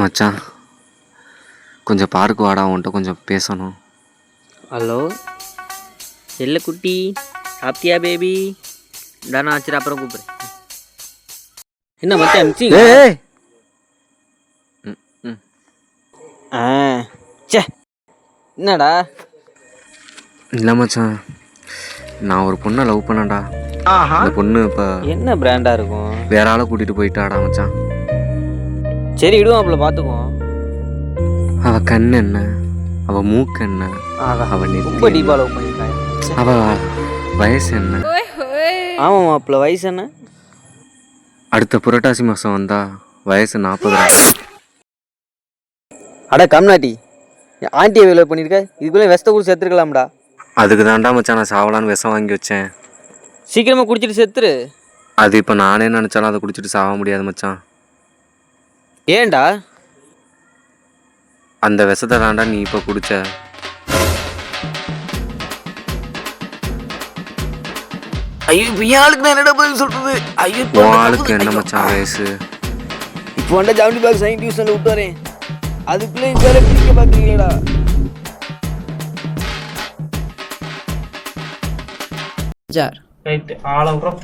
மச்சான் கொஞ்சம் பார்க்கு வாடா உன்கிட்ட கொஞ்சம் பேசணும். ஹலோ செல்ல குட்டி சாப்பிட்டியா பேபி தானே ஆச்சு அப்புறம் கூப்பிடுறேன் என்ன மச்சான் அமிச்சி ஆ சே என்னடா? இல்லை மச்சான் நான் ஒரு பொண்ணை லவ் பண்ணேன்டா. அந்த பொண்ணு இப்போ என்ன பிராண்டாக இருக்கும்? வேற ஆளை கூட்டிகிட்டு போயிட்டாடா மச்சான். சரி விடுவோம் அப்பல பார்த்துக்குவோம் அவ கண் என்ன அவ மூக்கு என்ன அவ ரொம்ப? டீப்பாக லவ் அவ வயசு என்ன ஆமாம் மாப்பிள்ள வயசு என்ன அடுத்த புரட்டாசி மாதம் வந்தா வயசு நாற்பது அட கம்நாட்டி ஆண்டியை வேலை பண்ணியிருக்க இதுக்குள்ளே வெஸ்த கூட செத்துருக்கலாம்டா. அதுக்கு தான்டா மச்சான் நான் சாவலான்னு விஷம் வாங்கி வச்சேன். சீக்கிரமாக குடிச்சிட்டு செத்துரு. அது இப்போ நானே நினச்சாலும் அதை குடிச்சிட்டு சாக முடியாது மச்சான். ஏன்டா? அந்த விஷத்தை தான்டா நீ இப்போ குடிச்ச. ஐயோ இப்போ ஆளுக்கு நான் என்னடா பதில் சொல்றது? ஐயோ உன் ஆளுக்கு என்ன மச்சான் வயசு? இப்போ வந்து ஜவுளி பாக் சைன் டியூஷனில் விட்டு வரேன் அதுக்குள்ளே இந்த வேலை பிடிக்க பார்க்குறீங்களா ரைட்டு ஆளை விட்றோம்.